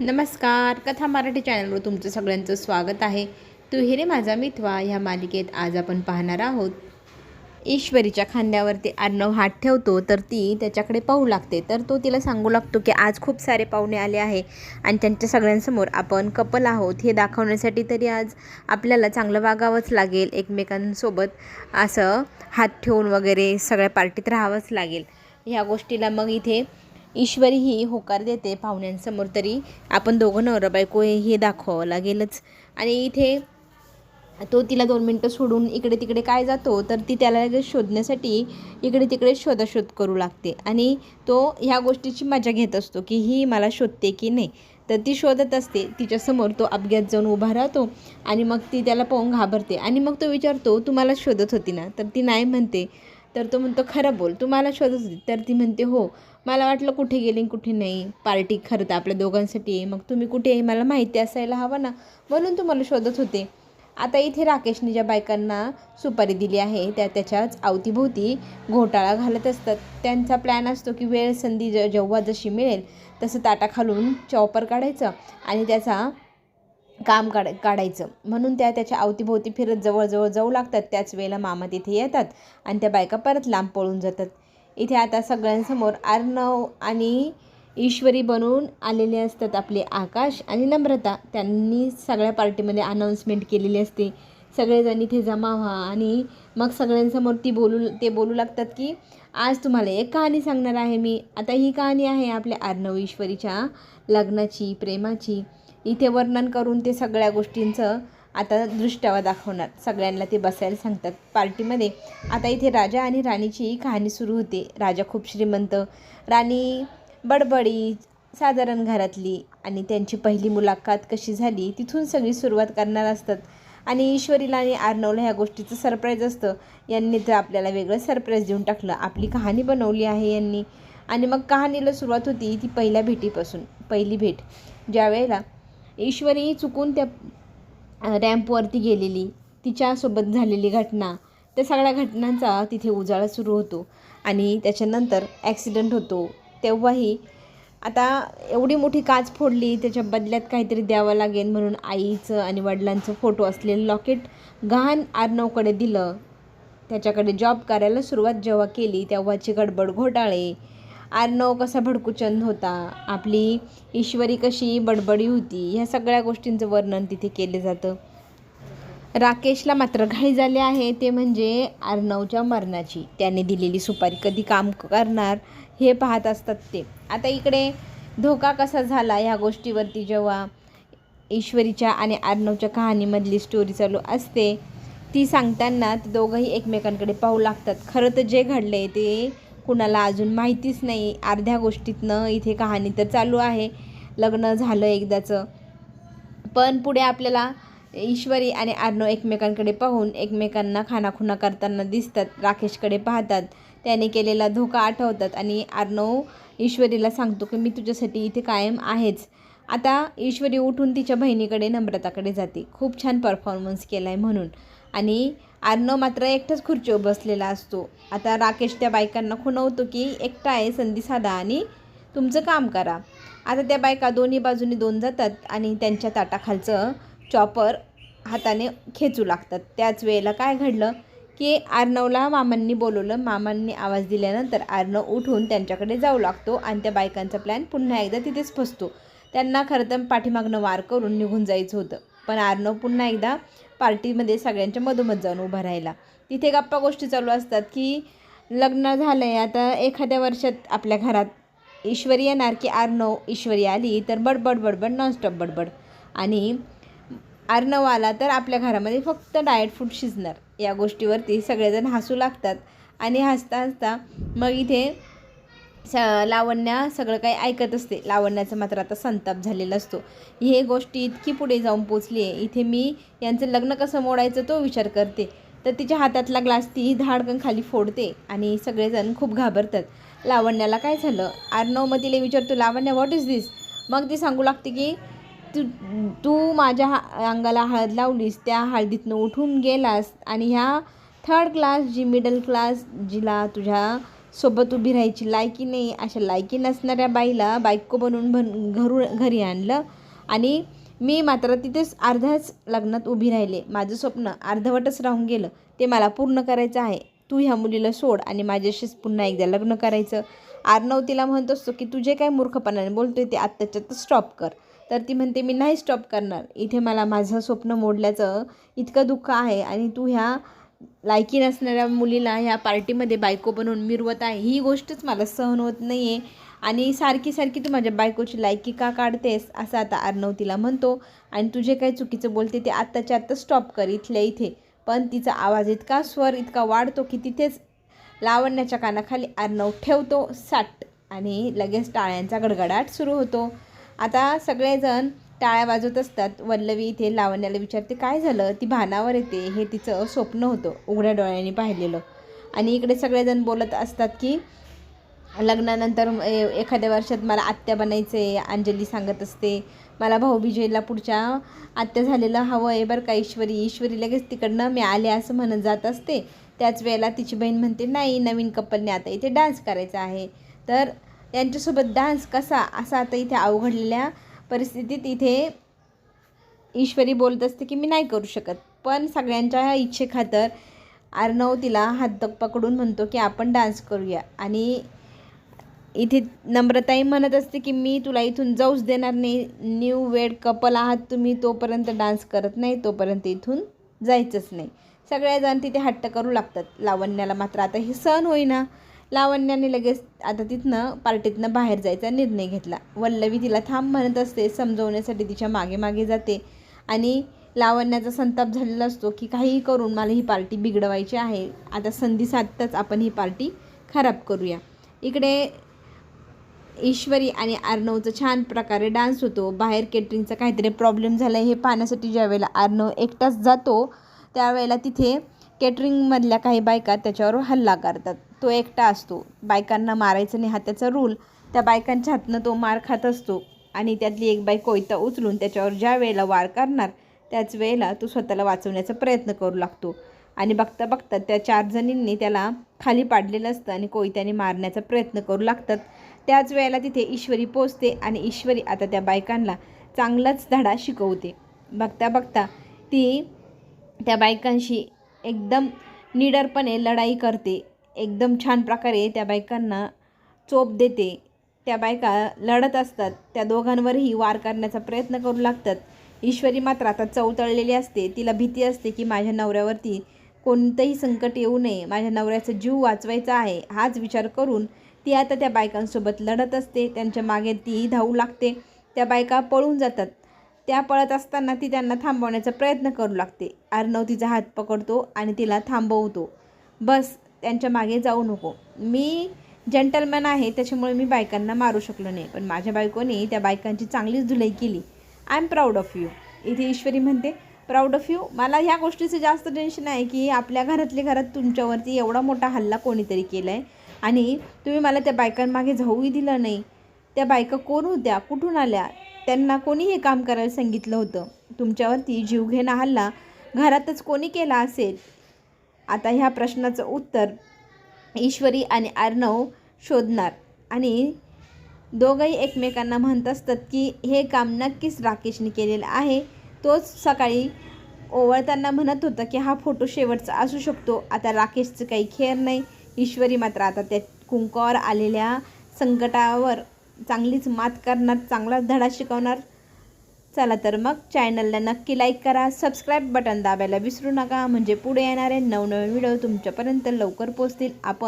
नमस्कार कथा मराठी चॅनलवर तुमचं सगळ्यांचं स्वागत आहे. तू हिरे माझा मिथवा ह्या मालिकेत आज आपण पाहणार आहोत. ईश्वरीच्या खांद्यावरती अर्णव हात ठेवतो तर ती त्याच्याकडे पाहू लागते. तर तो तिला सांगू लागतो की आज खूप सारे पाहुणे आले आहे आणि त्यांच्या सगळ्यांसमोर आपण कपल आहोत. हे दाखवण्यासाठी तरी आज आपल्याला चांगलं वागावंच लागेल. एकमेकांसोबत असं हात ठेवून वगैरे सगळ्या पार्टीत राहावंच लागेल. ह्या गोष्टीला मग इथे ईश्वरी ही होकार देते पाहुण्यांसमोर तरी. आपण दोघं नवरा बायको हे दाखवावं लागेलच. आणि इथे तो तिला दोन मिनटं सोडून इकडे तिकडे काय जातो तर ती त्याला लगेच शोधण्यासाठी इकडे तिकडे शोधाशोध करू लागते. आणि तो ह्या गोष्टीची मजा घेत असतो की ही मला शोधते की नाही. तर ती शोधत असते. तिच्यासमोर तो अपघात जाऊन उभा राहतो आणि मग ती त्याला पाहून घाबरते. आणि मग तो विचारतो तू मला शोधत होती ना? तर ती नाही म्हणते. तर तो म्हणतो खरं बोल तू मला शोधत होती. तर ती म्हणते हो मला वाटलं कुठे गेली कुठे नाही. पार्टी खरं तर आपल्या दोघांसाठी आहे. मग तुम्ही कुठे आहे? मला माहिती असायला हवं ना. म्हणून तुम्हाला शोधत होते. आता इथे राकेशने ज्या बायकांना सुपारी दिली आहे त्या त्याच्याच अवतीभोवती घोटाळा घालत असतात. त्यांचा प्लॅन असतो की वेळ संधी ज जेव्हा जशी मिळेल तसं ताटा खालून चॉपर काढायचं आणि त्याचा काम काढ काढायचं. म्हणून त्या त्याच्या अवतीभोवती फिरत जवळजवळ जाऊ लागतात. त्याच वेळेला मामा तिथे येतात आणि त्या बायका परत लांब पळून जातात. इथे आता सगळ्यांसमोर अर्णव आणि ईश्वरी बनवून आलेले असतात आपले आकाश आणि नम्रता. त्यांनी सगळ्या पार्टीमध्ये अनाऊन्समेंट केलेली असते. सगळेजण इथे जमा व्हा आणि मग सगळ्यांसमोर ती बोलू ते बोलू लागतात की आज तुम्हाला एक कहाणी सांगणार आहे मी. आता ही कहाणी आहे आपल्या अर्णव ईश्वरीच्या लग्नाची प्रेमाची. इथे वर्णन करून ते सगळ्या गोष्टींचं आता दृष्ट्यावा दाखवणार. सगळ्यांना ते बसायला सांगतात पार्टीमध्ये. आता इथे राजा आणि राणीची कहाणी सुरू होते. राजा खूप श्रीमंत. राणी बडबडी साधारण घरातली आणि त्यांची पहिली मुलाखत कशी झाली तिथून सगळी सुरुवात करणार असतात. आणि ईश्वरीला आणि आर्नवला ह्या गोष्टीचं सरप्राईज असतं. यांनी तर आपल्याला वेगळं सरप्राईज देऊन टाकलं. आपली कहाणी बनवली आहे यांनी. आणि मग कहाणीला सुरुवात होती ती पहिल्या भेटीपासून. पहिली भेट. ज्या वेळेला ईश्वरी चुकून त्या रॅम्पवरती गेलेली. तिच्यासोबत झालेली घटना. त्या सगळ्या घटनांचा तिथे उजाळा सुरू होतो. आणि त्याच्यानंतर ॲक्सिडेंट होतो. तेव्हाही आता एवढी मोठी काच फोडली. त्याच्या बदल्यात काहीतरी द्यावं लागेल म्हणून आईचं आणि वडिलांचं फोटो असलेलं लॉकेट गहाण आर्नवकडे दिलं. त्याच्याकडे जॉब करायला सुरुवात जेव्हा केली तेव्हाची गडबड घोटाळे. आर्णव कसा भडकुचंद होता आपली ईश्वरी कशी बडबडी होती ह्या सगळ्या गोष्टींचं वर्णन तिथे केलं जातं. राकेशला मात्र घाई झाले आहे ते म्हणजे अर्णवच्या मरणाची. त्याने दिलेली सुपारी कधी काम करणार हे पाहत असतात ते. आता इकडे धोका कसा झाला ह्या गोष्टीवरती जेव्हा ईश्वरीच्या आणि अर्णवच्या कहाणीमधली स्टोरी चालू असते ती सांगताना ते दोघंही एकमेकांकडे पाहू लागतात. खरं तर जे घडलं आहे ते कुणाला अजून माहितीच नाही. अर्ध्या गोष्टीतनं इथे कहाणी तर चालू आहे. लग्न झालं एकदाचं. पण पुढे आपल्याला ईश्वरी आणि अर्नो एकमेकांकडे पाहून एकमेकांना खानाखुणा करताना दिसतात राकेशकडे पाहतात. त्याने केलेला धोका आठवतात आणि आर्नव ईश्वरीला सांगतो की मी तुझ्यासाठी इथे कायम आहेच. आता ईश्वरी उठून तिच्या बहिणीकडे नम्रताकडे जाते. खूप छान परफॉर्मन्स केला आहे म्हणून. आणि अर्णव मात्र एकटाच खुर्चीवर बसलेला असतो. आता राकेश त्या बायकांना खुणवतो की एकटा आहे संधी साधा आणि तुमचं काम करा. आता त्या बायका दोन्ही बाजूनी दोन जातात आणि त्यांच्या ताटाखालचं चॉपर हाताने खेचू लागतात. त्याच वेळेला काय घडलं की आर्नवला मामांनी बोलवलं. मामांनी आवाज दिल्यानंतर अर्णव उठून त्यांच्याकडे जाऊ लागतो आणि त्या बायकांचा प्लॅन पुन्हा एकदा तिथेच फसतो. त्यांना खरं तर पाठीमागनं वार करून निघून जायचं होतं. पण आर्नव पुन्हा एकदा पार्टीमध्ये सगळ्यांच्या मधोमध जाऊन उभा राहिला. तिथे गप्पा गोष्टी चालू असतात की लग्न झालं आहे आता एखाद्या वर्षात आपल्या घरात ईश्वरी येणार की आर्नव ईश्वरी आली तर बडबड बडबड नॉनस्टॉप बडबड. आणि आर्नव आला तर आपल्या घरामध्ये फक्त डाएट फूड शिजणार. या गोष्टीवरती सगळेजण हसू लागतात आणि हसता हसता मग इथे स लावण्या सगळं काही ऐकत असते. लावण्याचा मात्र आता संताप झालेला असतो. हे गोष्टी इतकी पुढे जाऊन पोचली आहे. इथे मी यांचं लग्न कसं मोडायचं तो विचार करते. तर तिच्या हातातला ग्लास ती धाडकन खाली फोडते आणि सगळेजण खूप घाबरतात. लावण्याला काय झालं? आर्नव मग तिला विचारतो लावण्या व्हॉट इज दिस मग ती सांगू लागते की तू तू माझ्या हा अंगाला हळद लावलीस. त्या हळदीतनं उठून गेलास आणि ह्या थर्ड क्लास जी मिडल क्लास जिला तुझ्या सोबत उभी राहायची लायकी नाही. अशा लायकी नसणाऱ्या बाईला बायको बनवून बन घरू घरी आणलं आणि मी मात्र तिथेच अर्ध्याच लग्नात उभी राहिले. माझं स्वप्न अर्धवटच राहून गेलं. ते मला पूर्ण करायचं आहे. तू ह्या मुलीला सोड आणि माझ्याशीच पुन्हा एकदा लग्न करायचं. आर्नव तिला म्हणत असतो की तुझे काय मूर्खपणाने बोलतोय ते आत्ताच्या स्टॉप कर. तर ती म्हणते मी नाही स्टॉप करणार. इथे मला माझं स्वप्न मोडल्याचं इतकं दुःख आहे आणि तू ह्या लायकी नसणाऱ्या मुलीला ह्या पार्टीमध्ये बायको बनवून मिरवत आहे. ही गोष्टच मला सहन होत नाही आहे आणि सारखी सारखी तू माझ्या बायकोची लायकी का काढतेस? असं आता अर्णव तिला म्हणतो. आणि तुझे काय चुकीचं बोलते ते आत्ताच्या आत्ता स्टॉप कर इथल्या इथे. पण तिचा आवाज इतका स्वर इतका वाढतो की तिथेच लावण्याच्या कानाखाली अर्णव ठेवतो साट. आणि लगेच टाळ्यांचा गडगडाट सुरू होतो. आता सगळेजण टाळ्या वाजवत असतात. वल्लवी इथे लावण्याला विचारते काय झालं? ती भानावर येते. हे तिचं स्वप्न होतं उघड्या डोळ्यांनी पाहिलेलं. आणि इकडे सगळेजण बोलत असतात की लग्नानंतर ए- एखाद्या वर्षात मला आत्या बनायचं आहे. अंजली सांगत असते मला भाऊबीजेला पुढच्या आत्या झालेलं हवं आहे बरं का ईश्वरी. ईश्वरी लगेच तिकडनं मी आले असं म्हणत जात असते. त्याच वेळेला तिची बहीण म्हणते नाही नवीन कपलने आता इथे डान्स करायचा आहे. तर त्यांच्यासोबत डान्स कसा? असा आता इथे अवघडलेल्या परिस्थितीत इथे ईश्वरी बोलत असते की मी नाही करू शकत. पण सगळ्यांच्या इच्छेखातर अर्णव तिला हात पकडून म्हणतो की आपण डान्स करूया. आणि इथे नम्रताई म्हणत असते की मी तुला इथून जाऊच देणार नाही. न्यू वेड कपल आहात तुम्ही तोपर्यंत डान्स करत नाही तोपर्यंत इथून जायचंच नाही. सगळेजण तिथे हट्ट करू लागतात. लावण्याला मात्र आता हे सण होईना. लावण्याने लगेच आता तिथनं पार्टीतनं बाहेर जायचा निर्णय घेतला. वल्लवी तिला थांब म्हणत असते समजवण्यासाठी तिच्यामागे मागे जाते. आणि लावण्याचा संताप झालेला असतो की काहीही करून मला ही पार्टी बिघडवायची आहे. आता संधी साधताच आपण ही पार्टी खराब करूया. इकडे ईश्वरी आणि आर्नवचं छान प्रकारे डान्स होतो. बाहेर केटरिंगचा काहीतरी प्रॉब्लेम झाला आहे हे पाहण्यासाठी ज्यावेळेला आर्नव एकटाच जातो त्यावेळेला तिथे केटरिंगमधल्या काही बायका त्याच्यावर हल्ला करतात. तो एकटा असतो. बायकांना मारायचं नाही हा त्याचा रूल त्या बायकांच्या हातनं तो मार खात असतो. आणि त्यातली एक बाई कोयता उचलून त्याच्यावर ज्या वेळेला वार करणार त्याच वेळेला तो स्वतःला वाचवण्याचा प्रयत्न करू लागतो. आणि बघता बघता त्या चार जणींनी त्याला खाली पाडलेलं असतं आणि कोयत्याने मारण्याचा प्रयत्न करू लागतात. त्याच वेळेला तिथे ईश्वरी पोचते आणि ईश्वरी आता त्या बायकांना चांगलाच धडा शिकवते. बघता बघता ती त्या बायकांशी एकदम निडरपणे लढाई करते. एकदम छान प्रकारे त्या बायकांना चोप देते. त्या बायका लढत असतात. त्या दोघांवरही वार करण्याचा प्रयत्न करू लागतात. ईश्वरी मात्र आता चवतळलेली असते. तिला भीती असते की माझ्या नवऱ्यावरती कोणतंही संकट येऊ नये. माझ्या नवऱ्याचा जीव वाचवायचा आहे. हाच विचार करून ती आता त्या बायकांसोबत लढत असते. त्यांच्या मागे ती धावू लागते. त्या बायका पळून जातात. त्या पळत असताना ती त्यांना थांबवण्याचा प्रयत्न करू लागते. अर्णव तिचा हात पकडतो आणि तिला थांबवतो. बस त्यांच्या मागे जाऊ नको. मी जेंटलमॅन आहे त्याच्यामुळे मी बायकांना मारू शकलो नाही. पण माझ्या बायकोने त्या बायकांची चांगलीच धुलाई केली. I am proud of you इथे ईश्वरी म्हणते प्राऊड ऑफ यू मला ह्या गोष्टीचं जास्त टेन्शन आहे की आपल्या घरातल्या घरात तुमच्यावरती एवढा मोठा हल्ला कोणीतरी केला आहे आणि तुम्ही मला त्या बायकांमागे जाऊही दिलं नाही. त्या बायका कोण होत्या? कुठून आल्या? त्यांना कोणी हे काम करायला सांगितलं होतं? तुमच्यावरती जीवघेणा हल्ला घरातच कोणी केला असेल? आता ह्या प्रश्नाचं उत्तर ईश्वरी आणि अर्णव शोधणार. आणि दोघंही एकमेकांना म्हणत असतात की हे काम नक्कीच राकेशने केलेलं आहे. तोच सकाळी ओवळताना म्हणत होता की हा फोटो शेवटचा असू शकतो. आता राकेशचं काही खेळ नाही. ईश्वरी मात्र आता त्या कुंकावर आलेल्या संकटावर चांगलीच मात करणार चांगलाच धडा शिकवणार. चला तर मग चॅनलला नक्की लाईक करा सबस्क्राईब बटन दाबायला विसरू नका. म्हणजे पुढे येणारे नवनवीन व्हिडिओ तुमच्यापर्यंत लवकर पोचतील आपण